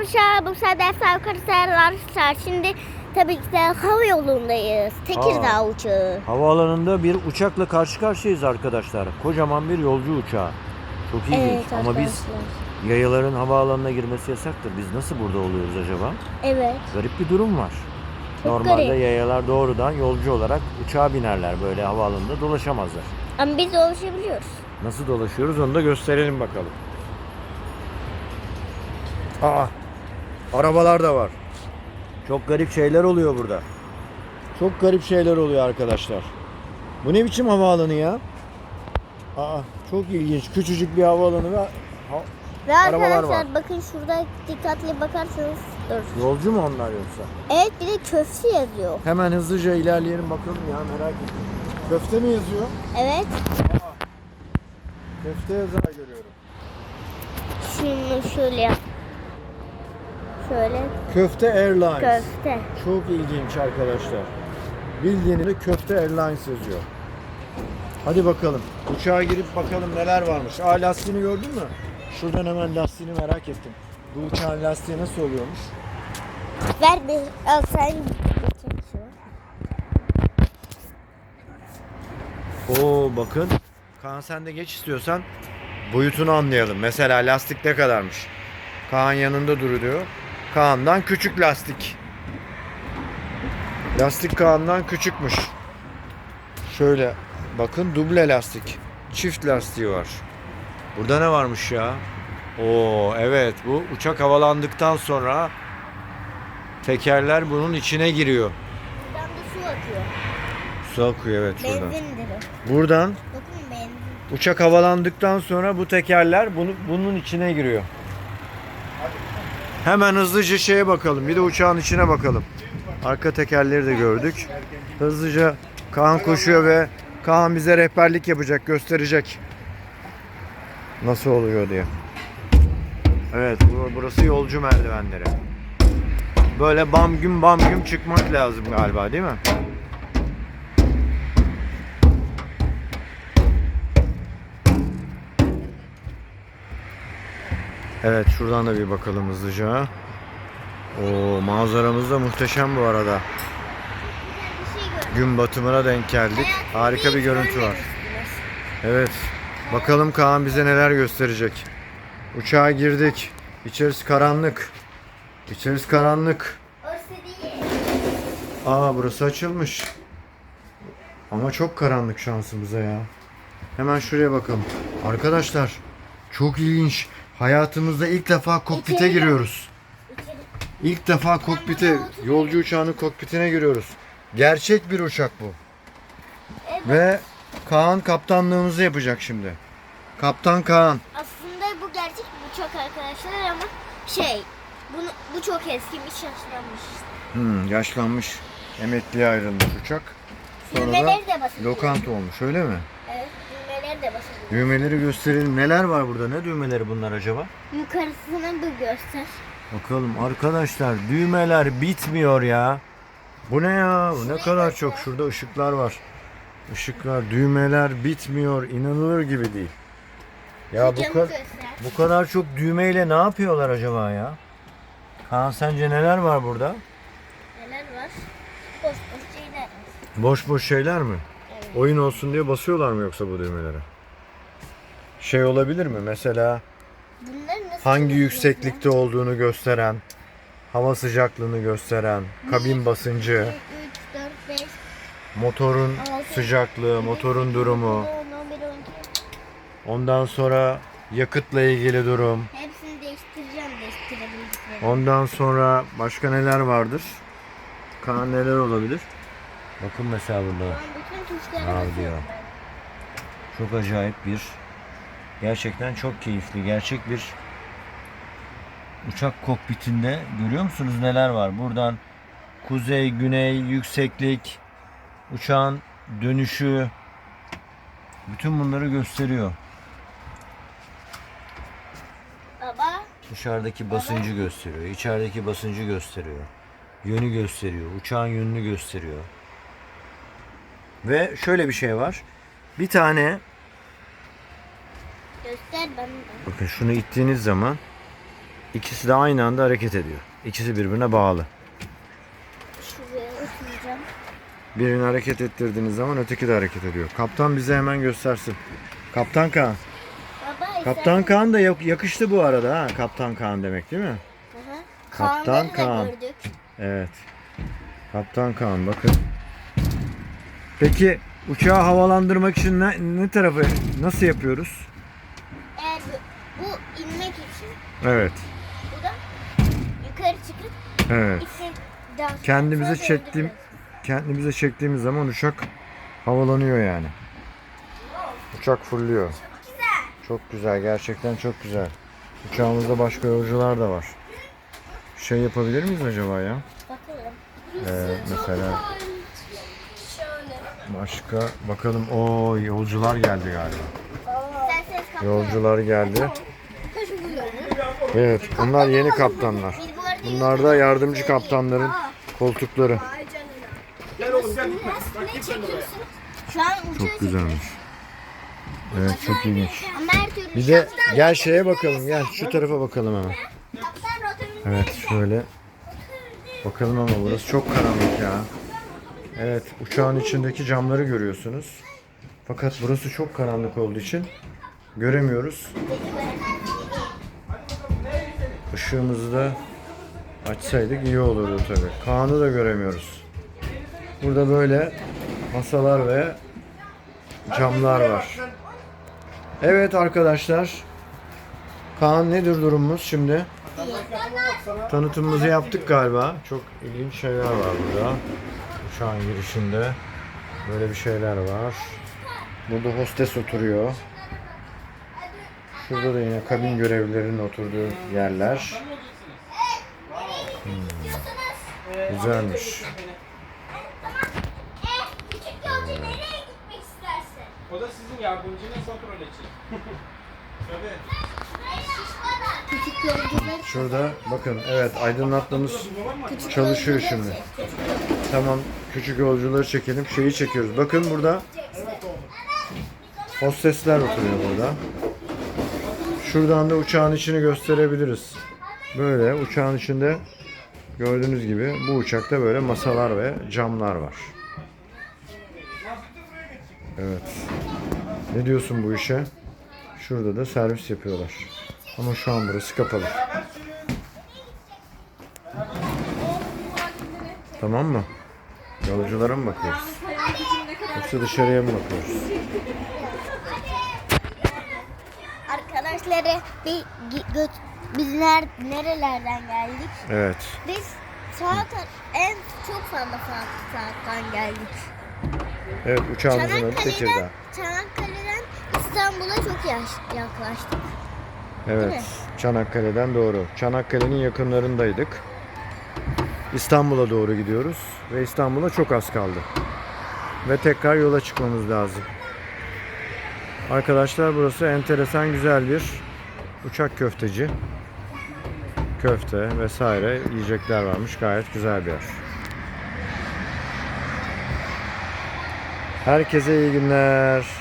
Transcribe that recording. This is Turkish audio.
Arkadaşlar bu sefer defter yukarı sayarlar. Şimdi tabii ki de hava yolundayız. Tekirdağ Aa. uçağı. Havaalanında bir uçakla karşı karşıyayız arkadaşlar. Kocaman bir yolcu uçağı. Çok ilginç Evet ama biz arkadaşlar. yayaların havaalanına girmesi yasaktır. Biz nasıl burada oluyoruz acaba? Evet. Garip bir durum var. Çok Normalde garip. yayalar doğrudan yolcu olarak uçağa binerler. Böyle havaalanında dolaşamazlar. Ama biz dolaşabiliyoruz. Nasıl dolaşıyoruz onu da gösterelim bakalım. Aa, arabalar da var. Çok garip şeyler oluyor burada. Çok garip şeyler oluyor arkadaşlar. Bu ne biçim havaalanı ya? Aa, çok ilginç. Küçücük bir havaalanı ve ha- Ve Arabalar arkadaşlar var. bakın şurada dikkatli bakarsanız dur. yolcu mu onlar yoksa? Evet bir de köfte yazıyor. Hemen hızlıca ilerleyelim bakalım ya merak ettim. Köfte mi yazıyor? Evet. Köfte yazar görüyorum. Şunu şöyle yap. Şöyle Köfte Airlines. köfte. Çok ilginç arkadaşlar. Bildiğiniz de Köfte Airlines yazıyor. Hadi bakalım. Uçağa girip bakalım neler varmış. Aa lastiğini gördün mü? Şuradan hemen lastiğini merak ettim. Bu uçağın lastiği nasıl oluyormuş? Ver bir al sen. Çek. Oo bakın. Kaan sen de geç istiyorsan boyutunu anlayalım. Mesela lastik ne kadarmış? Kaan yanında duruyor. Kaan'dan küçük lastik. Lastik Kaan'dan küçükmüş. Şöyle bakın duble lastik. Çift lastiği var. Burada ne varmış ya? Oo evet bu uçak havalandıktan sonra tekerler bunun içine giriyor. Buradan da su akıyor. Su akıyor evet şuradan. Benzindir o. Buradan Bakın benzin. Uçak havalandıktan sonra bu tekerler bunu, bunun içine giriyor. Hemen hızlıca şeye bakalım. Bir de uçağın içine bakalım. Arka tekerleri de gördük. Hızlıca Kaan koşuyor ve Kaan bize rehberlik yapacak, gösterecek. Nasıl oluyor diye. Evet, bu- burası yolcu merdivenleri. Böyle bam güm bam güm çıkmak lazım galiba değil mi? Evet şuradan da bir bakalım hızlıca. O manzaramız da muhteşem bu arada. Gün batımına denk geldik. Harika bir görüntü var. Evet. Bakalım Kaan bize neler gösterecek. Uçağa girdik. İçerisi karanlık. İçerisi karanlık. Aa burası açılmış. Ama çok karanlık şansımıza ya. Hemen şuraya bakalım. Arkadaşlar çok ilginç. Hayatımızda ilk defa kokpite İçeri- giriyoruz. İçeri. İlk defa kokpite, yolcu uçağının kokpitine giriyoruz. Gerçek bir uçak bu. Evet. Ve Kaan kaptanlığımızı yapacak şimdi. Kaptan Kaan. Aslında bu gerçek bir uçak arkadaşlar ama şey bunu, bu çok eskimiş yaşlanmış. Hmm, yaşlanmış. Emekliye ayrılmış uçak. Sonra da lokanta olmuş öyle mi? De basılıyor. Düğmeleri gösterelim. Neler var burada? Ne düğmeleri bunlar acaba? Yukarısını bir göster. Bakalım arkadaşlar düğmeler bitmiyor ya. Bu ne ya? Bu ne kadar çok. Şurada ışıklar var. Işıklar, düğmeler bitmiyor. İnanılır gibi değil. Ya bu, göster. bu kadar çok düğmeyle ne yapıyorlar acaba ya? Kaan sence neler var burada? Neler var? Boş boş şeyler. Boş boş şeyler mi? Evet. Oyun olsun diye basıyorlar mı yoksa bu düğmelere? Şey olabilir mi? Mesela hangi yükseklikte olduğunu gösteren, hava sıcaklığını gösteren, kabin basıncı, ya? 3, 4, 5, motorun sıcaklığı, motorun durumu, 10, 11, 12. ondan sonra yakıtla ilgili durum, Hepsini değiştireceğim değiştirebildiklerini. ondan sonra başka neler vardır? Kaan neler olabilir? Bakın mesela burada. Basıyorum diyor. Çok acayip bir, gerçekten çok keyifli, gerçek bir uçak kokpitinde görüyor musunuz neler var? Buradan kuzey, güney, yükseklik, uçağın dönüşü, bütün bunları gösteriyor. Baba Dışarıdaki basıncı gösteriyor, içerideki basıncı gösteriyor. Yönü gösteriyor, uçağın yönünü gösteriyor. Ve şöyle bir şey var. Bir tane göster bana da. bakın şunu ittiğiniz zaman İkisi de aynı anda hareket ediyor. İkisi birbirine bağlı. Şuraya oturacağım. Birini hareket ettirdiğiniz zaman öteki de hareket ediyor. Kaptan bize hemen göstersin. Kaptan Kaan. Baba Kaptan Kaan da yak- yakıştı bu arada ha. Kaptan Kaan demek değil mi? Hı. Kaptan Kaan'ları da Kaan. gördük. Evet. Kaptan Kaan bakın. Peki uçağı havalandırmak için ne, ne tarafı nasıl yapıyoruz? Bu, inmek için Evet. bu da yukarı çıkıp Evet. daha Kendimize çektiğim kendimize çektiğimiz zaman uçak havalanıyor yani. Uçak fırlıyor. Çok güzel. Gerçekten çok güzel. Uçağımızda başka yolcular da var. Şey yapabilir miyiz acaba ya? Bakalım. Ee, mesela başka bakalım. O yolcular geldi galiba. Yolcular geldi. Evet, bunlar yeni kaptanlar. Bunlar da yardımcı kaptanların koltukları. Gel oğlum gel gitme. Bak ne gitme çekiyorsun? Şu an uçağı Çok güzelmiş. Evet, çok türlü Bir de gel şeye bakalım, gel şu tarafa bakalım hemen. Evet, şöyle bakalım ama burası çok karanlık ya. Evet, uçağın içindeki camları görüyorsunuz. Fakat burası çok karanlık olduğu için göremiyoruz. Işığımızı da açsaydık iyi olurdu tabii. Kaan'ı da göremiyoruz. Burada böyle masalar ve camlar var. Evet arkadaşlar. Kaan nedir durumumuz şimdi? Tanıtımımızı yaptık galiba. Çok ilginç şeyler var burada. Uçağın girişinde. Böyle bir şeyler var. Burada hostes oturuyor. Şurada da yine kabin görevlilerinin oturduğu yerler. Hmm. Güzelmiş. küçük yolcu nereye gitmek istersin? O da sizin yardımcınız kontrol için. Tabii. Küçük yolcular Şurada bakın evet aydınlatmamız çalışıyor şimdi. Tamam küçük yolcuları çekelim. Şeyi çekiyoruz. Bakın burada hostesler oturuyor burada. Şuradan da uçağın içini gösterebiliriz. Böyle uçağın içinde gördüğünüz gibi bu uçakta böyle masalar ve camlar var. Evet. Ne diyorsun bu işe? Şurada da servis yapıyorlar. Ama şu an burası kapalı. Tamam mı? Yolculara mı bakıyoruz? Yoksa dışarıya mı bakıyoruz? Arkadaşları bir biz ner nerelerden geldik? Evet. Biz saat en çok fazla saat, saatten geldik. Evet uçağımızın Çanakkale'den, Tekirdağ. Çanakkale'den İstanbul'a çok yaklaştık. Evet. Çanakkale'den doğru. Çanakkale'nin yakınlarındaydık. İstanbul'a doğru gidiyoruz. Ve İstanbul'a çok az kaldı. Ve tekrar yola çıkmamız lazım. Arkadaşlar burası enteresan güzel bir uçak köfteci. Köfte vesaire yiyecekler varmış. Gayet güzel bir yer. Herkese iyi günler.